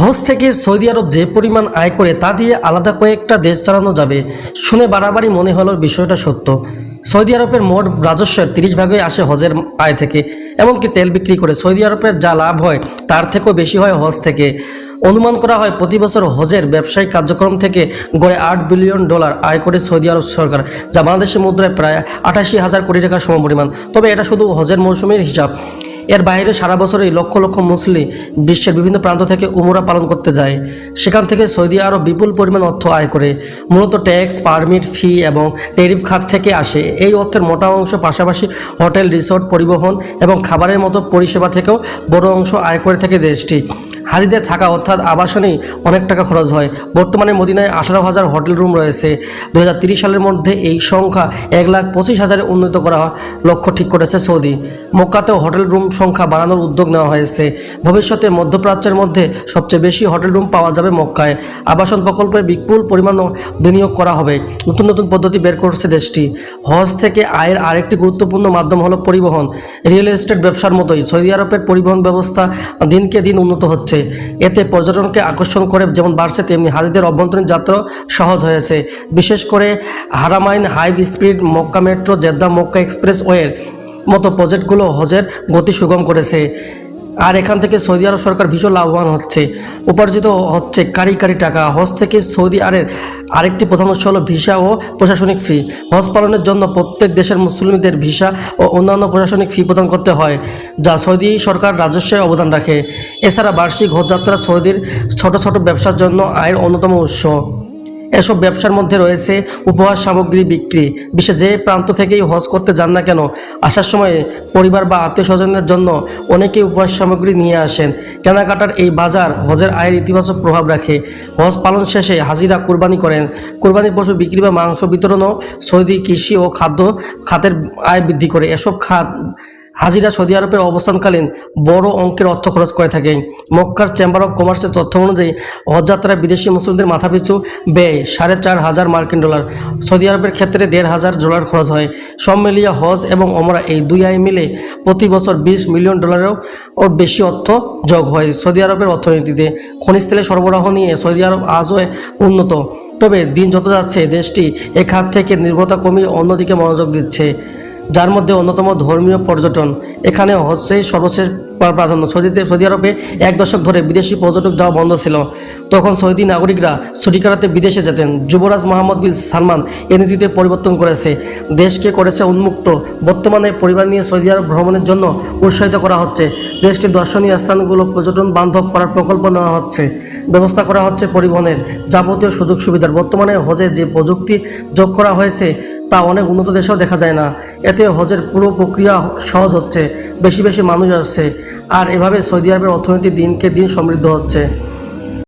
হজ থেকে সৌদি আরব যে পরিমাণ আয় করে তা দিয়ে আলাদা কয়েকটা দেশ চালানো যাবে, শুনে বাড়াবাড়ি মনে হলো বিষয়টা সত্য। সৌদি আরবের মোট রাজস্বের তিরিশ ভাগই আসে হজের আয় থেকে, এমনকি তেল বিক্রি করে সৌদি আরবের যা লাভ হয় তার থেকেও বেশি হয় হজ থেকে। অনুমান করা হয় প্রতি বছর হজের ব্যবসায়িক কার্যক্রম থেকে গড়ে আট বিলিয়ন ডলার আয় করে সৌদি আরব সরকার, যা বাংলাদেশের মুদ্রায় প্রায় আটাশি হাজার কোটি টাকার সমপরিমাণ। তবে এটা শুধু হজের মৌসুমের হিসাব। এর বাইরে সারা বছরই লক্ষ লক্ষ মুসলিম বিশ্বের বিভিন্ন প্রান্ত থেকে উমরা পালন করতে যায়। সেখান থেকে সৌদি আরব বিপুল পরিমাণ অর্থ আয় করে। মূলত ট্যাক্স, পারমিট, ফি এবং টেরিফ খাত থেকে আসে। এই অর্থের মোটা অংশ পাশাপাশি হোটেল, রিসোর্ট, পরিবহন এবং খাবারের মতো পরিষেবা থেকেও বড় অংশ আয় করে থাকে দেশটি। হাজিদের থাকা অর্থাৎ আবাসনেই অনেক টাকা খরচ হয়। বর্তমানে মদিনায় আঠারো হাজার হোটেল রুম রয়েছে। দু সালের মধ্যে এই সংখ্যা এক লাখ পঁচিশ হাজারে উন্নীত করা লক্ষ্য ঠিক করেছে সৌদি। মক্কাতেও হোটেল রুম সংখ্যা বাড়ানোর উদ্যোগ নেওয়া হয়েছে। ভবিষ্যতে মধ্যপ্রাচ্যের মধ্যে সবচেয়ে বেশি হোটেল রুম পাওয়া যাবে মক্কায়। আবাসন প্রকল্পে বিপুল পরিমাণ বিনিয়োগ করা হবে। নতুন নতুন পদ্ধতি বের করছে দেশটি। হজ থেকে আয়ের আরেকটি গুরুত্বপূর্ণ মাধ্যম হলো পরিবহন। রিয়েল এস্টেট ব্যবসার মতোই সৌদি আরবের পরিবহন ব্যবস্থা দিনকে দিন উন্নত হচ্ছে। এতে পর্যটনকে আকর্ষণ করে যেমন বাড়ছে, তেমনি হাজিদের অভ্যন্তরীণ যাত্রা সহজ হয়েছে। বিশেষ করে Haramain high speed Mecca metro Jeddah Mecca express ওয়ের মতো প্রজেক্টগুলো হজের গতি সুগম করেছে। আর এখান থেকে সৌদি আরব সরকার ভীষণ লাভবান হচ্ছে। উপার্জিত হচ্ছে কারি কারি টাকা। হজ থেকে সৌদি আরের আরেকটি প্রধান উৎস হলো ভিসা ও প্রশাসনিক ফি হজ পালনের জন্য প্রত্যেক দেশের মুসলিমদের ভিসা ও অন্যান্য প্রশাসনিক ফি প্রদান করতে হয়, যা সৌদি সরকার রাজস্বে অবদান রাখে। এছাড়া বার্ষিক হজযাত্রা সৌদির ছোট ছোট ব্যবসার জন্য আয়ের অন্যতম উৎস। এসব ব্যবসার মধ্যে রয়েছে উপহার সামগ্রী বিক্রি। বিশ্বে যে প্রান্ত থেকেই হজ করতে যান না কেন, আসার সময় পরিবার বা আত্মীয় স্বজনের জন্য অনেকেই উপহার সামগ্রী নিয়ে আসেন। কেনাকাটার এই বাজার হজের আয়ের ইতিবাচক প্রভাব রাখে। হজ পালন শেষে হাজিরা কুরবানি করেন। কুরবানি পশু বিক্রি বা মাংস বিতরণও সৌদি কৃষি ও খাদ্য খাতের আয় বৃদ্ধি করে। এসব খাত হাজিরা সৌদি আরবের অবস্থানকালীন বড় অঙ্কের অর্থ খরচ করে থাকে। মক্কার চেম্বার অফ কমার্সের তথ্য অনুযায়ী হজযাত্রায় বিদেশি মুসলিমদের মাথাপিছু ব্যয় সাড়ে চার হাজার মার্কিন ডলার। সৌদি আরবের ক্ষেত্রে দেড় হাজার ডলার খরচ হয়। সব মিলিয়ে হজ এবং অমরা এই দুই আয় মিলে প্রতি বছর বিশ মিলিয়ন ডলারেরও ওর বেশি অর্থ যোগ হয় সৌদি আরবের অর্থনীতিতে। খনিজ তেলের সরবরাহ নিয়ে সৌদি আরব আজও উন্নত। তবে দিন যত যাচ্ছে, দেশটি এ খাত থেকে নির্ভরতা কমিয়ে অন্যদিকে মনোযোগ দিচ্ছে। যার মধ্যে অন্যতম ধর্মীয় পর্যটন। এখানে হচ্ছে সর্বশেষ প্রাধান্য। সৌদিতে, সৌদি আরবে এক দশক ধরে বিদেশি পর্যটক যাওয়া বন্ধ ছিল। তখন সৌদি নাগরিকরা ছুটি কাটাতে বিদেশে যেতেন। যুবরাজ মোহাম্মদ বিন সালমান এ নীতিতে পরিবর্তন করেছে। দেশকে করেছে উন্মুক্ত। বর্তমানে পরিবার নিয়ে সৌদি আরব ভ্রমণের জন্য উৎসাহিত করা হচ্ছে। দেশটির দর্শনীয় স্থানগুলো পর্যটন বান্ধব করার প্রকল্প নেওয়া হচ্ছে। ব্যবস্থা করা হচ্ছে পরিবহনের যাবতীয় সুযোগ সুবিধার বর্তমানে হজে যে প্রযুক্তি যোগ করা হয়েছে তা অনেক উন্নত দেশেও দেখা যায় না। এতে হজের পুরো প্রক্রিয়া সহজ হচ্ছে, বেশি বেশি মানুষ আসছে, আর এভাবে সৌদি আরবের অর্থনীতি দিনকে দিন সমৃদ্ধ হচ্ছে।